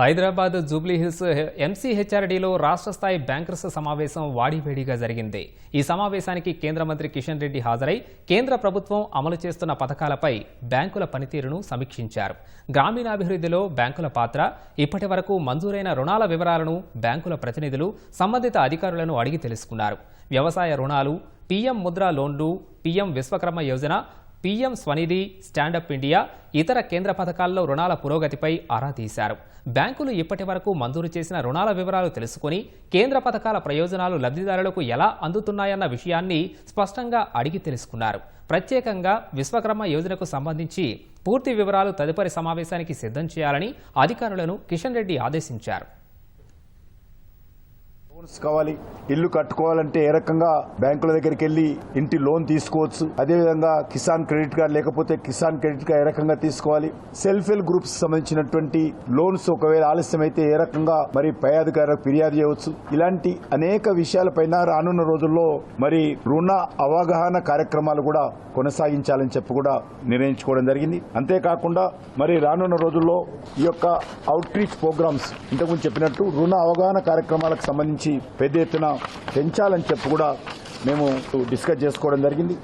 హైదరాబాద్ జూబ్లీహిల్స్ ఎంసీహెచ్ఆర్డీలో రాష్ట్ర స్థాయి బ్యాంకర్స్ సమావేశం వాడివేడిగా జరిగింది. ఈ సమావేశానికి కేంద్ర మంత్రి కిషన్ రెడ్డి హాజరై కేంద్ర ప్రభుత్వం అమలు చేస్తున్న పథకాలపై బ్యాంకుల పనితీరును సమీక్షించారు. గ్రామీణాభివృద్ధిలో బ్యాంకుల పాత్ర ఇప్పటి వరకు మంజూరైన రుణాల వివరాలను బ్యాంకుల ప్రతినిధులు సంబంధిత అధికారులను అడిగి తెలుసుకున్నారు. వ్యవసాయ రుణాలు పీఎం ముద్రా లోన్లు PM Vishwakarma Yojana PM Svanidhi stand up India ఇతర కేంద్ర పథకాల్లో రుణాల పురోగతిపై ఆరా తీశారు. బ్యాంకులు ఇప్పటి వరకు మంజూరు చేసిన రుణాల వివరాలు తెలుసుకుని కేంద్ర పథకాల ప్రయోజనాలు లబ్ధిదారులకు ఎలా అందుతున్నాయన్న విషయాన్ని స్పష్టంగా అడిగి తెలుసుకున్నారు. ప్రత్యేకంగా విశ్వకర్మ యోజనకు సంబంధించి పూర్తి వివరాలు తదుపరి సమావేశానికి సిద్ధం చేయాలని అధికారులను కిషన్ రెడ్డి ఆదేశించారు. లోన్స్ కావాలి ఇల్లు కట్టుకోవాలంటే ఏ రకంగా బ్యాంకుల దగ్గరికి వెళ్ళి ఇంటి లోన్ తీసుకోవచ్చు. అదేవిధంగా కిసాన్ క్రెడిట్ కార్డ్ లేకపోతే కిసాన్ క్రెడిట్ కార్డు ఏ రకంగా తీసుకోవాలి. సెల్ఫ్ హెల్ప్ గ్రూప్స్ సంబంధించినటువంటి లోన్స్ ఒకవేళ ఆలస్యం అయితే ఏ రకంగా మరి పై అధికారులకు ఫిర్యాదు చేయవచ్చు. ఇలాంటి అనేక విషయాలపైన రానున్న రోజుల్లో మరి రుణ అవగాహన కార్యక్రమాలు కూడా కొనసాగించాలని చెప్పి కూడా నిర్ణయించుకోవడం జరిగింది. అంతేకాకుండా మరి రానున్న రోజుల్లో ఈ యొక్క అవుట్ రీచ్ ప్రోగ్రామ్స్ ఇంతకుముందు చెప్పినట్టు రుణ అవగాహన కార్యక్రమాలకు సంబంధించి పెద్ద ఎత్తున పెంచాలని చెప్పి కూడా మేము డిస్కస్ చేసుకోవడం జరిగింది.